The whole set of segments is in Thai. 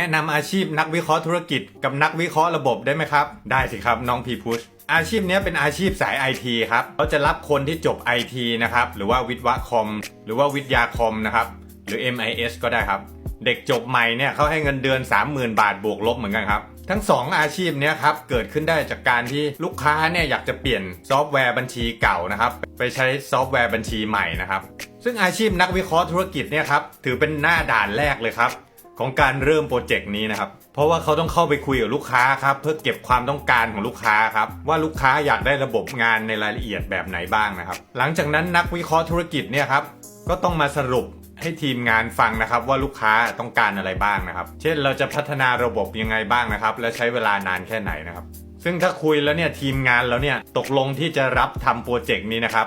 แนะนำอาชีพนักวิเคราะห์ธุรกิจกับนักวิเคราะห์ระบบได้ไหมครับ ได้สิครับน้องพีพุชอาชีพนี้เป็นอาชีพสาย IT ครับเขาจะรับคนที่จบ IT นะครับหรือว่าวิทย์วะคอม หรือว่าวิทยาคอมนะครับหรือ MIS ก็ได้ครับ เด็กจบใหม่เนี่ยเขาให้เงินเดือน 30,000 บาทบวกลบเหมือนกันครับ ทั้ง 2 อาชีพนี้ครับเกิดขึ้นได้จากการที่ลูกค้าเนี่ยอยากจะเปลี่ยนซอฟต์แวร์บัญชีเก่านะครับไปใช้ซอฟต์แวร์บัญชีใหม่นะครับซึ่งอาชีพนักวิเคราะห์ธุรกิจเนี่ยครับถือเป็นหน้าด่านแรกเลยครับ ของการเริ่มโปรเจกต์นี้นะครับ เพราะว่าเขาต้องเข้าไปคุยกับลูกค้าครับเพื่อเก็บความต้องการของลูกค้าครับว่าลูกค้าอยากได้ระบบงานในรายละเอียดแบบไหนบ้างนะครับ หลังจากนั้นนักวิเคราะห์ธุรกิจเนี่ยครับก็ต้องมาสรุปให้ทีมงานฟังนะครับว่าลูกค้าต้องการอะไรบ้างนะครับ เช่นเราจะพัฒนาระบบยังไงบ้างนะครับ และใช้เวลานานแค่ไหนนะครับ ซึ่งถ้าคุยแล้วเนี่ยทีมงานแล้วเนี่ยตกลงที่จะรับทำโปรเจกต์นี้นะครับ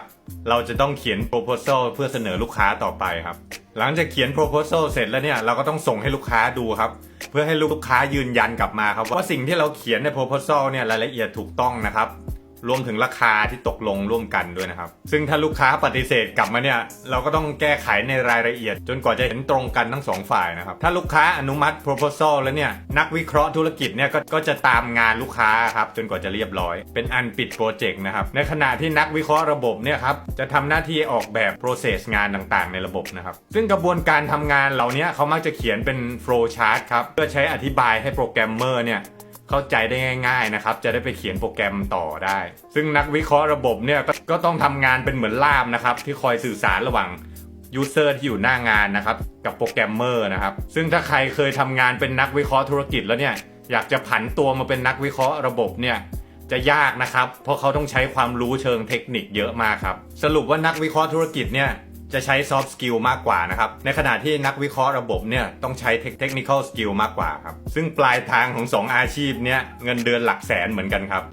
เราจะต้องเขียน proposal เพื่อเสนอลูกค้าต่อไปครับ หลังจากเขียน proposal เสร็จแล้วเนี่ยเราก็ต้องส่งให้ลูกค้าดูครับ เพื่อให้ลูกค้ายืนยันกลับมาครับว่าสิ่งที่เราเขียนใน proposal เนี่ยรายละเอียดถูกต้องนะครับ รวมถึงราคาที่ตกลงร่วมกันด้วยนะครับ ซึ่งถ้าลูกค้าปฏิเสธกลับมาเนี่ย เราก็ต้องแก้ไขในรายละเอียด จนกว่าจะเห็นตรงกันทั้งสองฝ่ายนะครับ ถ้าลูกค้าอนุมัติ proposal แล้วเนี่ย นักวิเคราะห์ธุรกิจเนี่ยก็ก็จะตามงานลูกค้าครับจนกว่าจะเรียบร้อย เป็นอันปิดโปรเจกต์นะครับ ในขณะที่นักวิเคราะห์ระบบเนี่ยครับจะทำหน้าที่ออกแบบ process งานต่างๆ ในระบบนะครับ ซึ่งกระบวนการทำงานเหล่านี้เขามักจะเขียนเป็น flow chart ครับเพื่อใช้อธิบายให้โปรแกรมเมอร์เนี่ย เข้าใจได้ง่ายๆนะครับ จะได้ไปเขียนโปรแกรมต่อได้ ซึ่งนักวิเคราะห์ระบบเนี่ยก็ก็ต้องทำงานเป็นเหมือนล่ามนะครับ ที่คอยสื่อสารระหว่างยูเซอร์ที่อยู่หน้างานนะครับ กับโปรแกรมเมอร์นะครับ ซึ่งถ้าใครเคยทำงานเป็นนักวิเคราะห์ธุรกิจแล้วเนี่ยอยากจะผันตัวมาเป็นนักวิเคราะห์ระบบเนี่ยจะยากนะครับ เพราะเขาต้องใช้ความรู้เชิงเทคนิคเยอะมากครับ สรุปว่านักวิเคราะห์ธุรกิจเนี่ย จะใช้ soft skill มากกว่านะครับ ในขณะที่นักวิเคราะห์ระบบเนี่ยต้องใช้เทคนิคอลสกิลมากกว่าครับ ซึ่งปลายทางของ 2 อาชีพเนี่ยเงินเดือนหลักแสนเหมือนกันครับ